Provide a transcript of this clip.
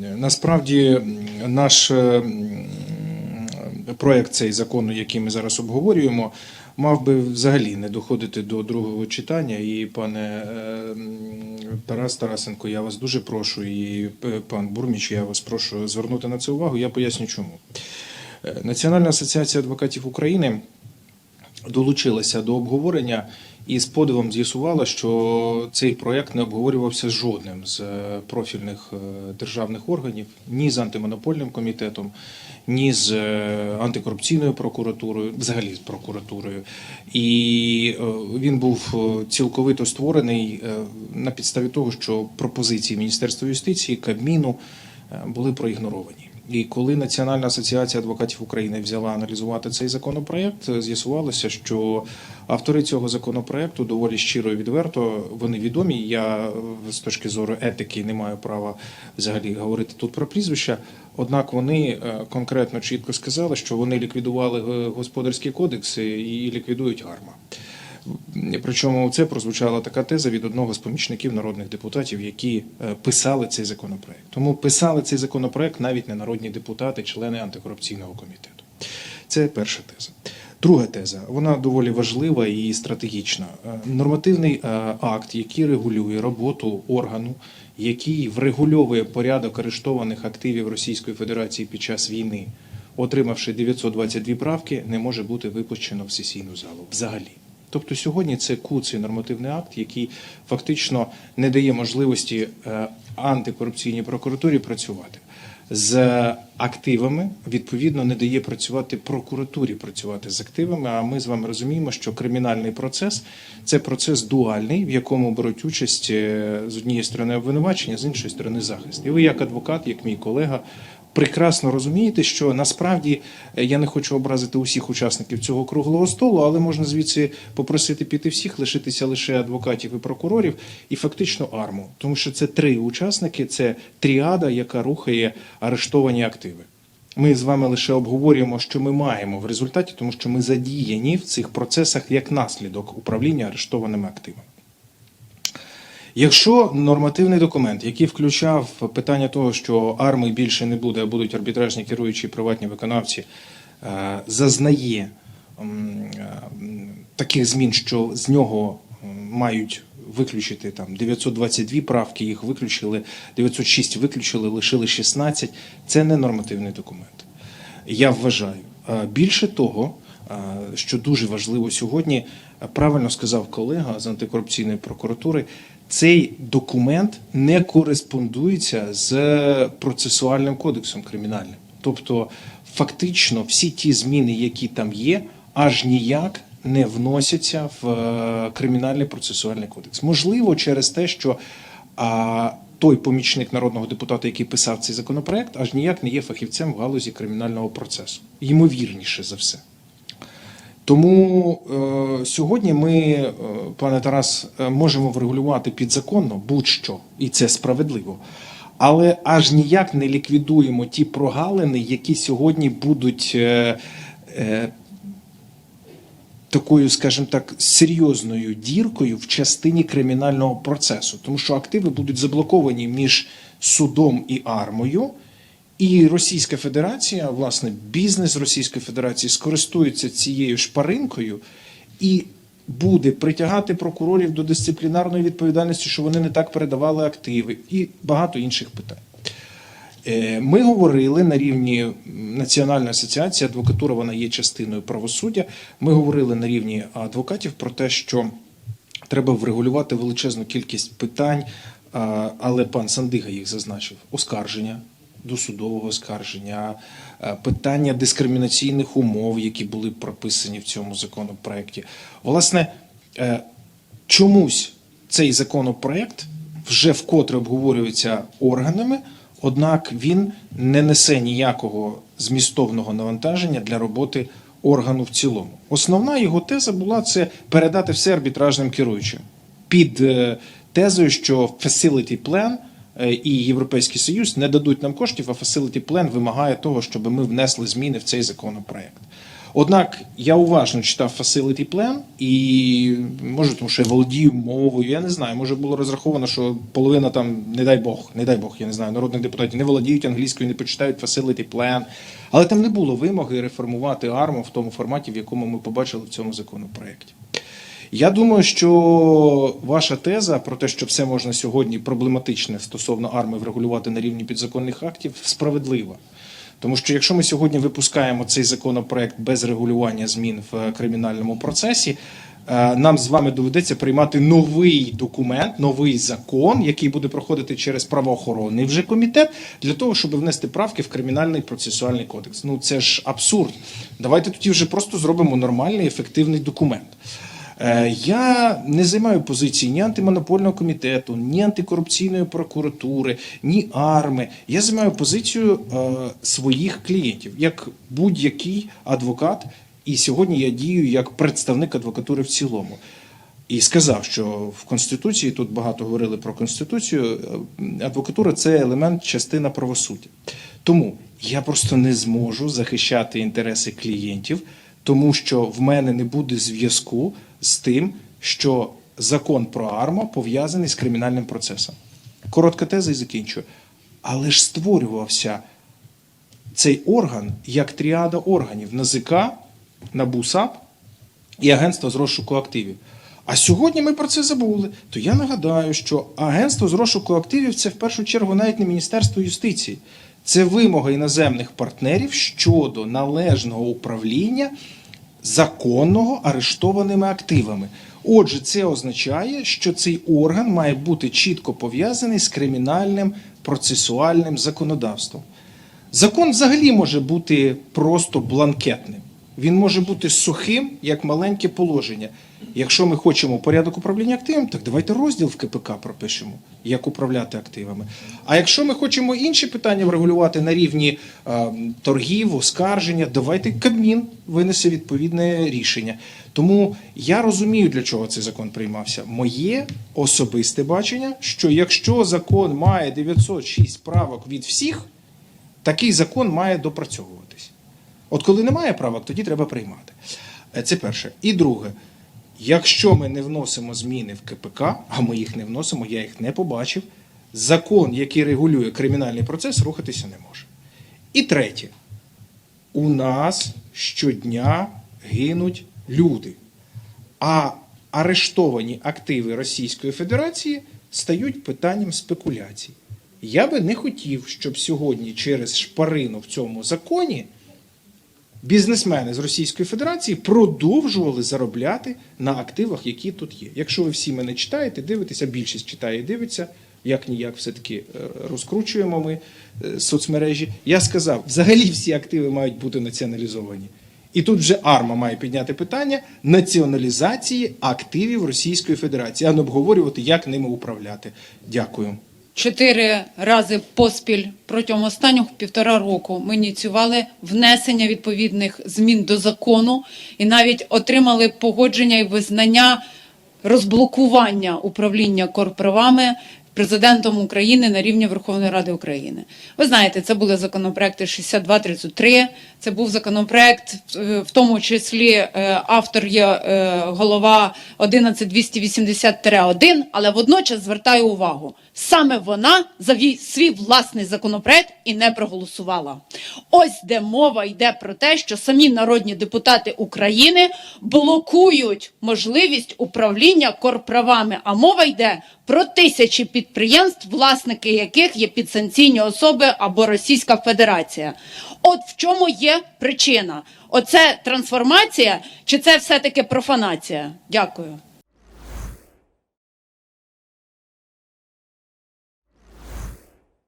Насправді наш е, проект цей закону, який ми зараз обговорюємо, мав би взагалі не доходити до другого читання. І пане е, Тарас Тарасенко, я вас дуже прошу, і е, пан Бурміч, я вас прошу звернути на це увагу. Я поясню чому. Національна асоціація адвокатів України долучилася до обговорення і з подивом з'ясувала, що цей проект не обговорювався з жодним з е, профільних е, державних органів, ні з антимонопольним комітетом, ні з е, антикорупційною прокуратурою, взагалі з прокуратурою. І він був цілковито створений на підставі того, що пропозиції Міністерства юстиції, Кабміну були проігноровані. І коли Національна асоціація адвокатів України взяла аналізувати цей законопроект, з'ясувалося, що автори цього законопроекту доволі щиро і відверто вони відомі. Я е, з точки зору етики не маю права взагалі говорити тут про прізвища. Однак вони е, конкретно чітко сказали, що вони ліквідували е, господарські кодекси і ліквідують АРМА. Причому це прозвучала така теза від одного з помічників народних депутатів, які е, писали цей законопроект. Тому писали цей законопроект навіть не народні депутати, члени антикорупційного комітету. Це перша теза. Друга теза, вона доволі важлива і стратегічна. Е, Нормативний е, акт, який регулює роботу органу, який врегульовує порядок арештованих активів Російської Федерації під час війни, отримавши 922 правки, не може бути випущено в сесійну залу взагалі. Тобто сьогодні це куций нормативний акт, який фактично не дає можливості е, антикорупційній прокуратурі працювати. З активами відповідно не дає працювати прокуратурі працювати з активами. А ми з вами розуміємо, що кримінальний процес це процес дуальний, в якому беруть участь е, з однієї сторони обвинувачення, з іншої сторони захист. І ви, як адвокат, як мій колега, прекрасно розумієте, що насправді е, я не хочу образити усіх учасників цього круглого столу, але можна звідси попросити піти всіх, лишитися лише адвокатів і прокурорів, і фактично арму, тому що це три учасники, це тріада, яка рухає арештовані активи. Ми з вами лише обговорюємо, що ми маємо в результаті, тому що ми задіяні в цих процесах як наслідок управління арештованими активами. Якщо нормативний документ, який включав питання того, що армії більше не буде, а будуть арбітражні керуючі приватні виконавці, е, зазнає е, таких змін, що з нього мають виключити там 922 правки, їх виключили, 906 виключили, лишили 16, це не нормативний документ. Я вважаю. Більше того, е, що дуже важливо сьогодні, правильно сказав колега з антикорупційної прокуратури, цей документ не кореспондується з процесуальним кодексом кримінальним. Тобто, фактично, всі ті зміни, які там є, аж ніяк не вносяться в е, кримінальний процесуальний кодекс. Можливо, через те, що а, той помічник народного депутата, який писав цей законопроект, аж ніяк не є фахівцем в галузі кримінального процесу. Ймовірніше за все. Тому е, сьогодні ми, е, пане Тарас, е, можемо врегулювати підзаконно будь-що, і це справедливо. Але аж ніяк не ліквідуємо ті прогалини, які сьогодні будуть е, е, такою, скажімо так, серйозною діркою в частині кримінального процесу, тому що активи будуть заблоковані між судом і армою. І Російська Федерація, власне, бізнес Російської Федерації скористується цією шпаринкою і буде притягати прокурорів до дисциплінарної відповідальності, що вони не так передавали активи, і багато інших питань. Е, Ми говорили на рівні Національної асоціації, адвокатура вона є частиною правосуддя. Ми говорили на рівні адвокатів про те, що треба врегулювати величезну кількість питань, але пан Сандига їх зазначив: оскарження, досудового оскарження, е, питання дискримінаційних умов, які були прописані в цьому законопроекті. Власне, е, чомусь цей законопроект вже вкотре обговорюється органами, однак він не несе ніякого змістовного навантаження для роботи органу в цілому. Основна його теза була це передати все арбітражним керуючим під е, тезою, що facility plan і Європейський Союз не дадуть нам коштів, а facility plan вимагає того, щоб ми внесли зміни в цей законопроект. Однак я уважно читав Facility Plan і може, тому що я володію мовою. Я не знаю, може було розраховано, що половина там, не дай Бог, не дай Бог, я не знаю, народних депутатів не володіють англійською, не почитають Facility Plan. Але там не було вимоги реформувати арму в тому форматі, в якому ми побачили в цьому законопроекті. Я думаю, що ваша теза про те, що все можна сьогодні проблематичне стосовно арми врегулювати на рівні підзаконних актів, справедлива. Тому що якщо ми сьогодні випускаємо цей законопроект без регулювання змін в кримінальному процесі, е, нам з вами доведеться приймати новий документ, новий закон, який буде проходити через правоохоронний вже комітет, для того, щоб внести правки в кримінальний процесуальний кодекс. Ну це ж абсурд. Давайте тоді вже просто зробимо нормальний ефективний документ. Е, Я не займаю позиції ні антимонопольного комітету, ні антикорупційної прокуратури, ні арми. Я займаю позицію е, своїх клієнтів, як будь-який адвокат. І сьогодні я дію як представник адвокатури в цілому. І сказав, що в Конституції тут багато говорили про Конституцію. е, Адвокатура це елемент, частина правосуддя. Тому я просто не зможу захищати інтереси клієнтів, тому що в мене не буде зв'язку з тим, що закон про АРМА пов'язаний з кримінальним процесом. Коротка теза і закінчую. Але ж створювався цей орган як тріада органів НАЗК, НАБУ САП і агентство з розшуку активів. А сьогодні ми про це забули. То я нагадаю, що агентство з розшуку активів це в першу чергу навіть не Міністерство юстиції. Це вимога іноземних партнерів щодо належного управління законного арештованими активами. Отже, це означає, що цей орган має бути чітко пов'язаний з кримінальним процесуальним законодавством. Закон взагалі може бути просто бланкетним. Він може бути сухим, як маленьке положення. Якщо ми хочемо порядок управління активами, так давайте розділ в КПК пропишемо, як управляти активами. А якщо ми хочемо інші питання врегулювати на рівні е, торгів, оскарження, давайте Кабмін винесе відповідне рішення. Тому я розумію, для чого цей закон приймався. Моє особисте бачення, що якщо закон має 906 правок від всіх, такий закон має допрацьовуватись. От коли немає правок, тоді треба приймати. Е, Це перше. І друге, якщо ми не вносимо зміни в КПК, а ми їх не вносимо, я їх не побачив, закон, який регулює кримінальний процес, рухатися не може. І третє, у нас щодня гинуть люди, а арештовані активи Російської Федерації стають питанням спекуляцій. Я би не хотів, щоб сьогодні через шпарину в цьому законі бізнесмени з Російської Федерації продовжували заробляти на активах, які тут є. Якщо ви всі мене читаєте, дивитеся, більшість читає і дивиться, як ніяк все-таки е, розкручуємо ми е, соцмережі. Я сказав, взагалі всі активи мають бути націоналізовані. І тут вже АРМА має підняти питання націоналізації активів Російської Федерації, а не обговорювати, як ними управляти. Дякую. Чотири рази поспіль протягом останнього півтора року ми ініціювали внесення відповідних змін до закону і навіть отримали погодження і визнання розблокування управління корправами президентом України на рівні Верховної Ради України. Ви знаєте, це були законопроекти 6233, це був законопроект, е, в тому числі е, автор є е, голова 11280-1, але водночас звертаю увагу, саме вона за свій власний законопроект і не проголосувала. Ось де мова йде про те, що самі народні депутати України блокують можливість управління корправами. А мова йде про тисячі підприємств, власники яких є підсанкційні особи або Російська Федерація. От в чому є причина? Оце трансформація, чи це все-таки профанація? Дякую.